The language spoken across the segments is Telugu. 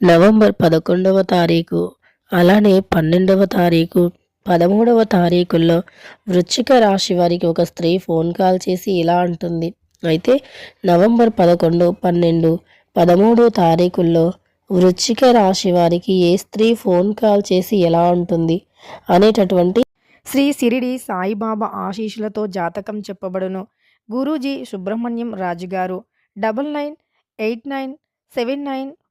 నవంబర్ పదకొండవ తారీఖు అలానే పన్నెండవ తారీఖు పదమూడవ తారీఖుల్లో వృశ్చిక రాశి వారికి ఒక స్త్రీ ఫోన్ కాల్ చేసి ఇలా అంటుంది. అయితే నవంబర్ పదకొండు పన్నెండు పదమూడు తారీఖుల్లో వృశ్చిక రాశి వారికి ఏ స్త్రీ ఫోన్ కాల్ చేసి ఎలా ఉంటుంది అనేటటువంటి శ్రీ సిరిడి సాయిబాబా ఆశీషులతో జాతకం చెప్పబడును. గురూజీ సుబ్రహ్మణ్యం రాజు గారు double nine eight nine seven nine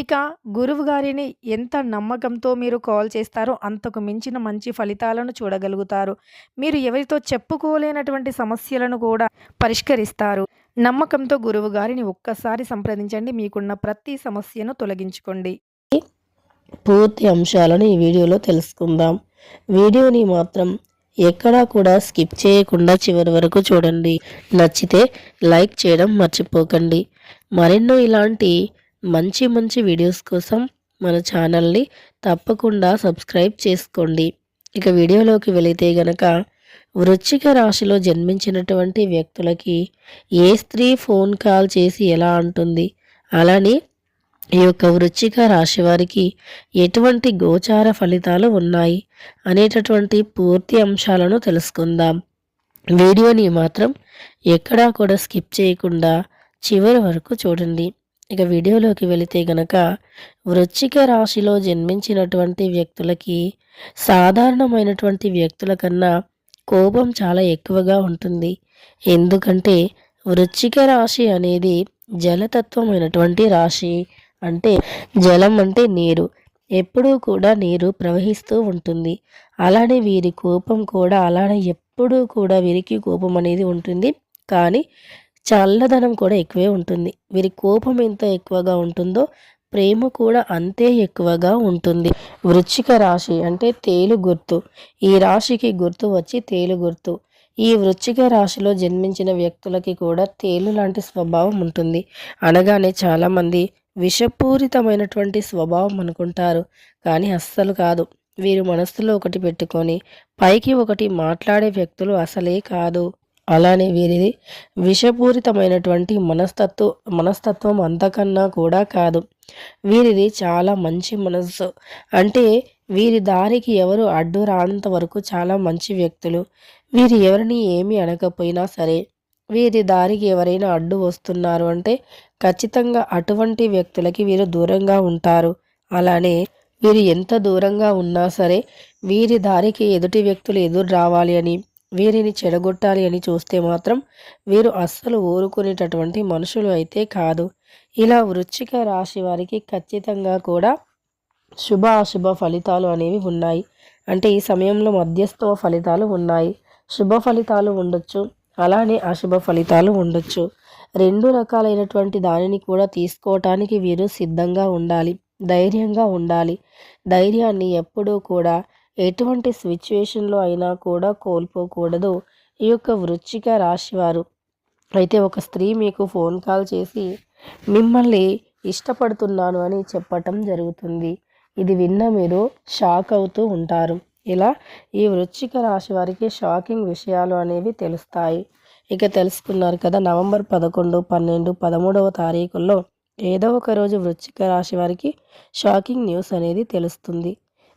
ఇక గురువు గారిని ఎంత నమ్మకంతో మీరు కాల్ చేస్తారో అంతకు మించిన మంచి ఫలితాలను చూడగలుగుతారు. మీరు ఎవరితో చెప్పుకోలేనటువంటి సమస్యలను కూడా పరిష్కరిస్తారు. నమ్మకంతో గురువు గారిని ఒక్కసారి సంప్రదించండి. మీకున్న ప్రతి సమస్యను తొలగించుకోండి. పూర్తి అంశాలను ఈ వీడియోలో తెలుసుకుందాం. వీడియోని మాత్రం ఎక్కడా కూడా స్కిప్ చేయకుండా చివరి వరకు చూడండి. నచ్చితే లైక్ చేయడం మర్చిపోకండి. మరెన్నో ఇలాంటి మంచి మంచి వీడియోస్ కోసం మన ఛానల్ని తప్పకుండా సబ్స్క్రైబ్ చేసుకోండి. ఇక వీడియోలోకి వెళితే గనక వృశ్చిక రాశిలో జన్మించినటువంటి వ్యక్తులకి ఏ స్త్రీ ఫోన్ కాల్ చేసి ఎలా అంటుంది? అలానే ఈ యొక్క వృశ్చిక రాశి వారికి ఎటువంటి గోచార ఫలితాలు ఉన్నాయి అనేటటువంటి పూర్తి అంశాలను తెలుసుకుందాం. వీడియోని మాత్రం ఎక్కడా కూడా స్కిప్ చేయకుండా చివరి వరకు చూడండి. ఇక వీడియోలోకి వెళితే గనక వృశ్చిక రాశిలో జన్మించినటువంటి వ్యక్తులకి సాధారణమైనటువంటి వ్యక్తుల కన్నా కోపం చాలా ఎక్కువగా ఉంటుంది. ఎందుకంటే వృశ్చిక రాశి అనేది జలతత్వమైనటువంటి రాశి. అంటే జలం అంటే నీరు. ఎప్పుడూ కూడా నీరు ప్రవహిస్తూ ఉంటుంది. అలానే వీరి కోపం కూడా అలానే ఎప్పుడూ కూడా వీరికి కోపం అనేది ఉంటుంది. కానీ చల్లదనం కూడా ఎక్కువే ఉంటుంది. వీరి కోపం ఎంత ఎక్కువగా ఉంటుందో ప్రేమ కూడా అంతే ఎక్కువగా ఉంటుంది. వృచ్చిక రాశి అంటే తేలు గుర్తు. ఈ రాశికి గుర్తు వచ్చి తేలు గుర్తు. ఈ వృచ్చిక రాశిలో జన్మించిన వ్యక్తులకి కూడా తేలు లాంటి స్వభావం ఉంటుంది. అనగానే చాలామంది విషపూరితమైనటువంటి స్వభావం అనుకుంటారు. కానీ అస్సలు కాదు. వీరు మనస్సులో ఒకటి పెట్టుకొని పైకి ఒకటి మాట్లాడే వ్యక్తులు అసలే కాదు. అలానే వీరిది విషపూరితమైనటువంటి మనస్తత్వ మనస్తత్వం అంతకన్నా కూడా కాదు. వీరిది చాలా మంచి మనస్సు. అంటే వీరి దారికి ఎవరు అడ్డు రానంత వరకు చాలా మంచి వ్యక్తులు. వీరు ఎవరిని ఏమీ అనకపోయినా సరే వీరి దారికి ఎవరైనా అడ్డు వస్తున్నారు అంటే ఖచ్చితంగా అటువంటి వ్యక్తులకి వీరు దూరంగా ఉంటారు. అలానే వీరు ఎంత దూరంగా ఉన్నా సరే వీరి దారికి ఎదుటి వ్యక్తులు ఎదురు రావాలి అని వీరిని చెడగొట్టాలి అని చూస్తే మాత్రం వీరు అస్సలు ఊరుకునేటటువంటి మనుషులు అయితే కాదు. ఇలా వృశ్చిక రాశి వారికి ఖచ్చితంగా కూడా శుభ అశుభ ఫలితాలు అనేవి ఉన్నాయి. అంటే ఈ సమయంలో మధ్యస్థ ఫలితాలు ఉన్నాయి. శుభ ఫలితాలు ఉండొచ్చు అలానే అశుభ ఫలితాలు ఉండొచ్చు. రెండు రకాలైనటువంటి దానిని కూడా తీసుకోవటానికి వీరు సిద్ధంగా ఉండాలి ధైర్యంగా ఉండాలి. ధైర్యాన్ని ఎప్పుడూ కూడా ఎటువంటి సిచ్యువేషన్లో అయినా కూడా కోల్పోకూడదు. ఈ యొక్క వృచ్చిక రాశివారు. అయితే ఒక స్త్రీ మీకు ఫోన్ కాల్ చేసి మిమ్మల్ని ఇష్టపడుతున్నాను అని చెప్పటం జరుగుతుంది. ఇది విన్న మీరు షాక్ అవుతూ ఉంటారు. ఇలా ఈ వృచ్చిక రాశి వారికి షాకింగ్ విషయాలు అనేవి తెలుస్తాయి. ఇక తెలుసుకున్నారు కదా నవంబర్ పదకొండు పన్నెండు పదమూడవ తారీఖుల్లో ఏదో ఒక రోజు వృచ్చిక రాశి వారికి షాకింగ్ న్యూస్ అనేది తెలుస్తుంది.